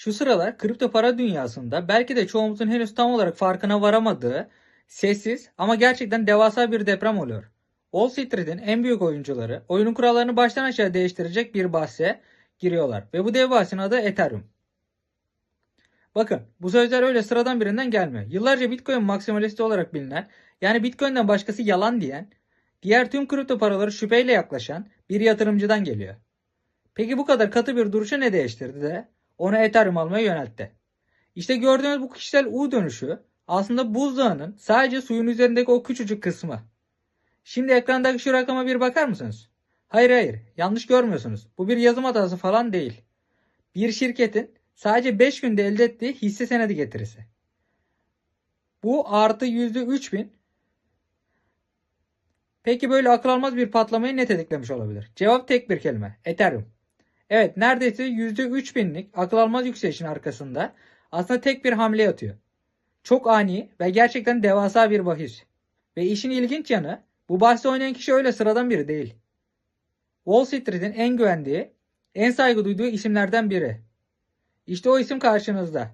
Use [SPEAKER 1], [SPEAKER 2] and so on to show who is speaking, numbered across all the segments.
[SPEAKER 1] Şu sıralar kripto para dünyasında belki de çoğumuzun henüz tam olarak farkına varamadığı sessiz ama gerçekten devasa bir deprem oluyor. Wall Street'in en büyük oyuncuları oyunun kurallarını baştan aşağı değiştirecek bir bahse giriyorlar ve bu dev bahsin adı Ethereum. Bakın bu sözler öyle sıradan birinden gelmiyor. Yıllarca Bitcoin maksimalisti olarak bilinen yani Bitcoin'den başkası yalan diyen, diğer tüm kripto paraları şüpheyle yaklaşan bir yatırımcıdan geliyor. Peki bu kadar katı bir duruşu ne değiştirdi de onu Ethereum almaya yöneltti? İşte gördüğünüz bu kişisel U dönüşü aslında buzdağının sadece suyun üzerindeki o küçücük kısmı. Şimdi ekrandaki şu rakama bir bakar mısınız? Hayır hayır yanlış görmüyorsunuz. Bu bir yazım hatası falan değil. Bir şirketin sadece 5 günde elde ettiği hisse senedi getirisi. Bu artı %3000 Peki böyle akıl almaz bir patlamayı ne tetiklemiş olabilir? Cevap tek bir kelime. Ethereum. Evet neredeyse %3000'lik akıl almaz yükselişin arkasında aslında tek bir hamle yatıyor. Çok ani ve gerçekten devasa bir bahis. Ve işin ilginç yanı bu bahsi oynayan kişi öyle sıradan biri değil. Wall Street'in en güvendiği, en saygı duyduğu isimlerden biri. İşte o isim karşınızda.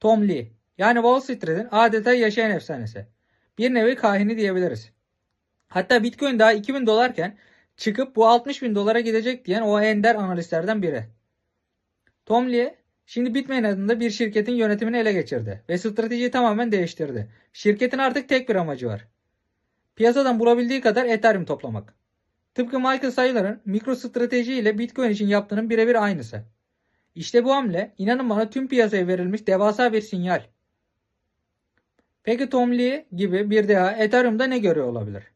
[SPEAKER 1] Tom Lee. Yani Wall Street'in adeta yaşayan efsanesi. Bir nevi kahini diyebiliriz. Hatta Bitcoin daha 2000 dolarken çıkıp bu 60 bin dolara gidecek diyen o ender analistlerden biri. Tom Lee şimdi Bitmain adında bir şirketin yönetimini ele geçirdi ve stratejiyi tamamen değiştirdi. Şirketin artık tek bir amacı var. Piyasadan bulabildiği kadar Ethereum toplamak. Tıpkı Michael Saylor'ın mikro strateji ile Bitcoin için yaptığının birebir aynısı. İşte bu hamle inanın bana tüm piyasaya verilmiş devasa bir sinyal. Peki Tom Lee gibi bir deha Ethereum'da ne görüyor olabilir?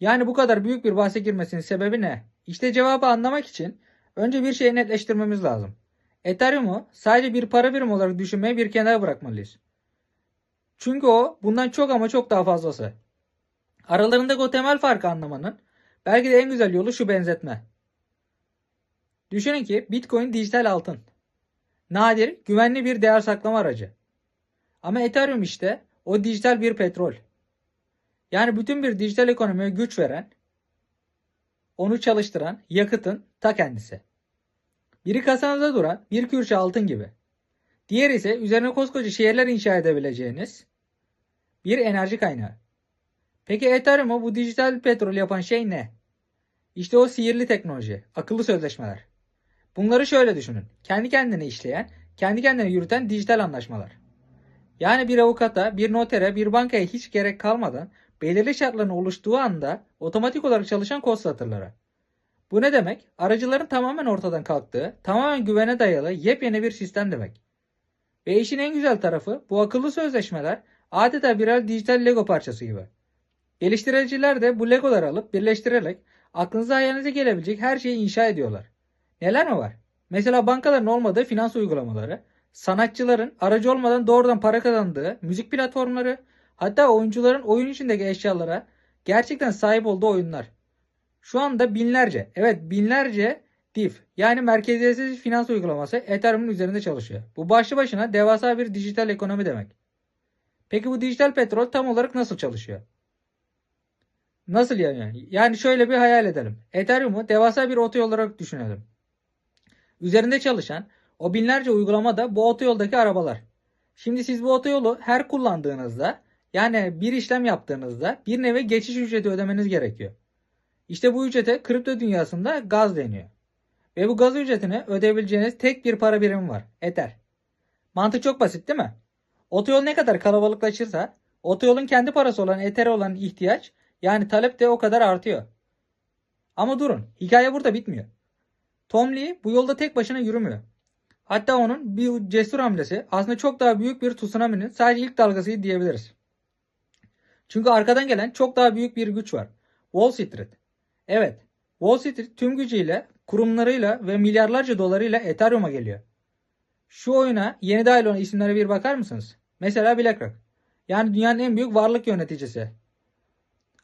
[SPEAKER 1] Yani bu kadar büyük bir bahse girmesinin sebebi ne? İşte cevabı anlamak için önce bir şeyi netleştirmemiz lazım. Ethereum'u sadece bir para birimi olarak düşünmeye bir kenara bırakmalıyız. Çünkü o bundan çok ama çok daha fazlası. Aralarındaki o temel farkı anlamanın belki de en güzel yolu şu benzetme. Düşünün ki Bitcoin dijital altın. Nadir, güvenli bir değer saklama aracı. Ama Ethereum işte o dijital bir petrol. Yani bütün bir dijital ekonomiye güç veren, onu çalıştıran yakıtın ta kendisi. Biri kasanızda duran bir kürşe altın gibi. Diğeri ise üzerine koskoca şehirler inşa edebileceğiniz bir enerji kaynağı. Peki Ethereum'u bu dijital petrol yapan şey ne? İşte o sihirli teknoloji, akıllı sözleşmeler. Bunları şöyle düşünün. Kendi kendine işleyen, kendi kendine yürüten dijital anlaşmalar. Yani bir avukata, bir notere, bir bankaya hiç gerek kalmadan belirli şartların oluştuğu anda otomatik olarak çalışan kod satırları. Bu ne demek? Aracıların tamamen ortadan kalktığı, tamamen güvene dayalı yepyeni bir sistem demek. Ve işin en güzel tarafı bu akıllı sözleşmeler adeta birer dijital Lego parçası gibi. Geliştiriciler de bu Legoları alıp birleştirerek aklınıza hayalinize gelebilecek her şeyi inşa ediyorlar. Neler mi var? Mesela bankaların olmadığı finans uygulamaları, sanatçıların aracı olmadan doğrudan para kazandığı müzik platformları, hatta oyuncuların oyun içindeki eşyalara gerçekten sahip olduğu oyunlar. Şu anda binlerce, evet binlerce DIF yani merkeziyetsiz finans uygulaması Ethereum'un üzerinde çalışıyor. Bu başlı başına devasa bir dijital ekonomi demek. Peki bu dijital petrol tam olarak nasıl çalışıyor? Nasıl yani? Yani şöyle bir hayal edelim. Ethereum'u devasa bir otoyol olarak düşünelim. Üzerinde çalışan o binlerce uygulama da bu otoyoldaki arabalar. Şimdi siz bu otoyolu her kullandığınızda yani bir işlem yaptığınızda bir nevi geçiş ücreti ödemeniz gerekiyor. İşte bu ücrete kripto dünyasında gaz deniyor. Ve bu gaz ücretini ödeyebileceğiniz tek bir para birimi var. Ether. Mantık çok basit değil mi? Otoyol ne kadar kalabalıklaşırsa otoyolun kendi parası olan Ether'e olan ihtiyaç yani talep de o kadar artıyor. Ama durun hikaye burada bitmiyor. Tom Lee bu yolda tek başına yürümüyor. Hatta onun bir cesur hamlesi aslında çok daha büyük bir tsunami'nin sadece ilk dalgasıydı diyebiliriz. Çünkü arkadan gelen çok daha büyük bir güç var. Wall Street. Evet, Wall Street tüm gücüyle, kurumlarıyla ve milyarlarca dolarıyla Ethereum'a geliyor. Şu oyuna yeni dahil olan isimlere bir bakar mısınız? Mesela BlackRock. Yani dünyanın en büyük varlık yöneticisi.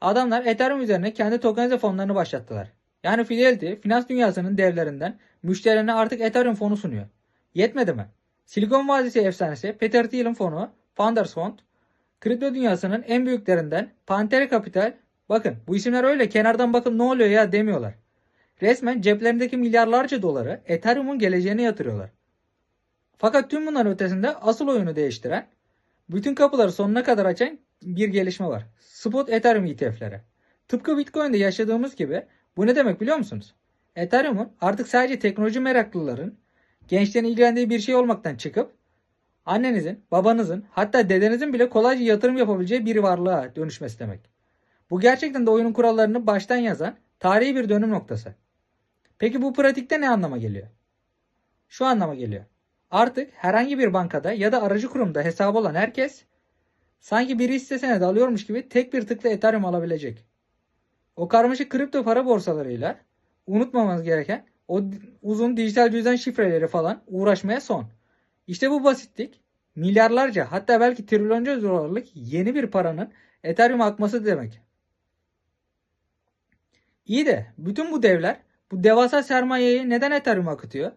[SPEAKER 1] Adamlar Ethereum üzerine kendi tokenize fonlarını başlattılar. Yani Fidelity finans dünyasının devlerinden müşterilerine artık Ethereum fonu sunuyor. Yetmedi mi? Silikon Vadisi efsanesi Peter Thiel'in fonu Founders Fund, kripto dünyasının en büyüklerinden Pantera Capital, bakın bu isimler öyle kenardan bakın ne oluyor ya demiyorlar. Resmen ceplerindeki milyarlarca doları Ethereum'un geleceğine yatırıyorlar. Fakat tüm bunların ötesinde asıl oyunu değiştiren, bütün kapıları sonuna kadar açan bir gelişme var. Spot Ethereum ETF'leri. Tıpkı Bitcoin'de yaşadığımız gibi bu ne demek biliyor musunuz? Ethereum'un artık sadece teknoloji meraklıların, gençlerin ilgilendiği bir şey olmaktan çıkıp annenizin, babanızın hatta dedenizin bile kolayca yatırım yapabileceği bir varlığa dönüşmesi demek. Bu gerçekten de oyunun kurallarını baştan yazan tarihi bir dönüm noktası. Peki bu pratikte ne anlama geliyor? Şu anlama geliyor. Artık herhangi bir bankada ya da aracı kurumda hesabı olan herkes sanki bir hisse senedi alıyormuş gibi tek bir tıkla Ethereum alabilecek. O karmaşık kripto para borsalarıyla unutmamamız gereken o uzun dijital cüzdan şifreleri falan uğraşmaya son. İşte bu basitlik milyarlarca hatta belki trilyonca dolarlık yeni bir paranın Ethereum'a akması demek. İyi de bütün bu devler bu devasa sermayeyi neden Ethereum'a akıtıyor?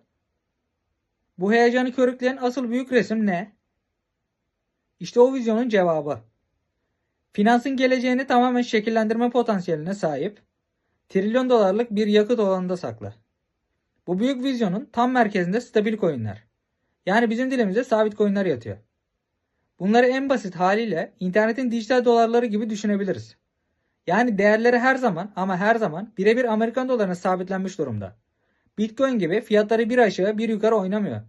[SPEAKER 1] Bu heyecanı körükleyen asıl büyük resim ne? İşte o vizyonun cevabı. Finansın geleceğini tamamen şekillendirme potansiyeline sahip, trilyon dolarlık bir yakıt olanında saklı. Bu büyük vizyonun tam merkezinde stabil coinler. Yani bizim dilimizde sabit coinler yatıyor. Bunları en basit haliyle internetin dijital dolarları gibi düşünebiliriz. Yani değerleri her zaman ama her zaman birebir Amerikan dolarına sabitlenmiş durumda. Bitcoin gibi fiyatları bir aşağı bir yukarı oynamıyor.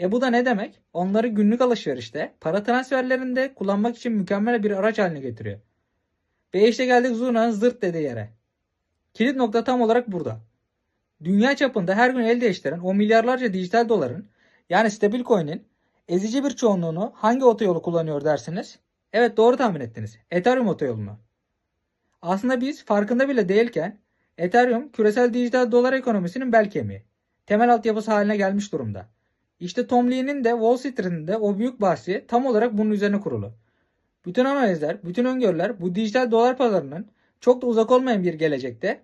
[SPEAKER 1] E bu da ne demek? Onları günlük alışverişte, para transferlerinde kullanmak için mükemmel bir araç haline getiriyor. Ve işte geldik Zurna'nın zırt dediği yere. Kilit nokta tam olarak burada. Dünya çapında her gün el değiştiren o milyarlarca dijital doların yani stabil coin'in ezici bir çoğunluğunu hangi otoyolu kullanıyor dersiniz? Evet doğru tahmin ettiniz. Ethereum otoyolunu. Aslında biz farkında bile değilken Ethereum küresel dijital dolar ekonomisinin bel kemiği. Temel altyapısı haline gelmiş durumda. İşte Tom Lee'nin de Wall Street'in de o büyük bahsi tam olarak bunun üzerine kurulu. Bütün analizler, bütün öngörüler bu dijital dolar pazarının çok da uzak olmayan bir gelecekte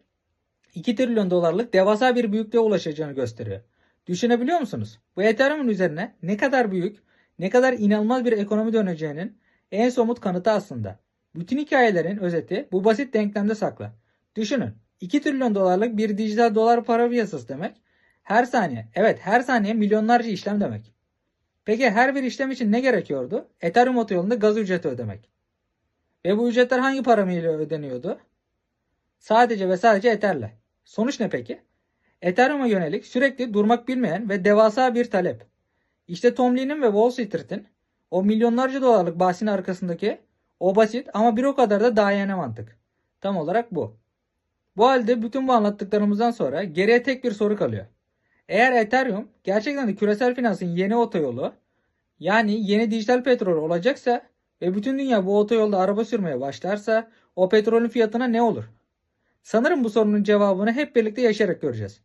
[SPEAKER 1] 2 trilyon dolarlık devasa bir büyüklüğe ulaşacağını gösteriyor. Düşünebiliyor musunuz? Bu Ethereum'un üzerine ne kadar büyük, ne kadar inanılmaz bir ekonomi döneceğinin en somut kanıtı aslında. Bütün hikayelerin özeti bu basit denklemde saklı. Düşünün 2 trilyon dolarlık bir dijital dolar para piyasası demek. Her saniye, evet her saniye milyonlarca işlem demek. Peki her bir işlem için ne gerekiyordu? Ethereum otoyolunda gaz ücreti ödemek. Ve bu ücretler hangi paramayla ödeniyordu? Sadece ve sadece Ether'le. Sonuç ne peki? Ethereum'a yönelik sürekli durmak bilmeyen ve devasa bir talep. İşte Tom Lee'nin ve Wall Street'in o milyonlarca dolarlık bahsinin arkasındaki o basit ama bir o kadar da dayane mantık. Tam olarak bu. Bu halde bütün bu anlattıklarımızdan sonra geriye tek bir soru kalıyor. Eğer Ethereum gerçekten de küresel finansın yeni otoyolu yani yeni dijital petrol olacaksa ve bütün dünya bu otoyolda araba sürmeye başlarsa o petrolün fiyatına ne olur? Sanırım bu sorunun cevabını hep birlikte yaşayarak göreceğiz.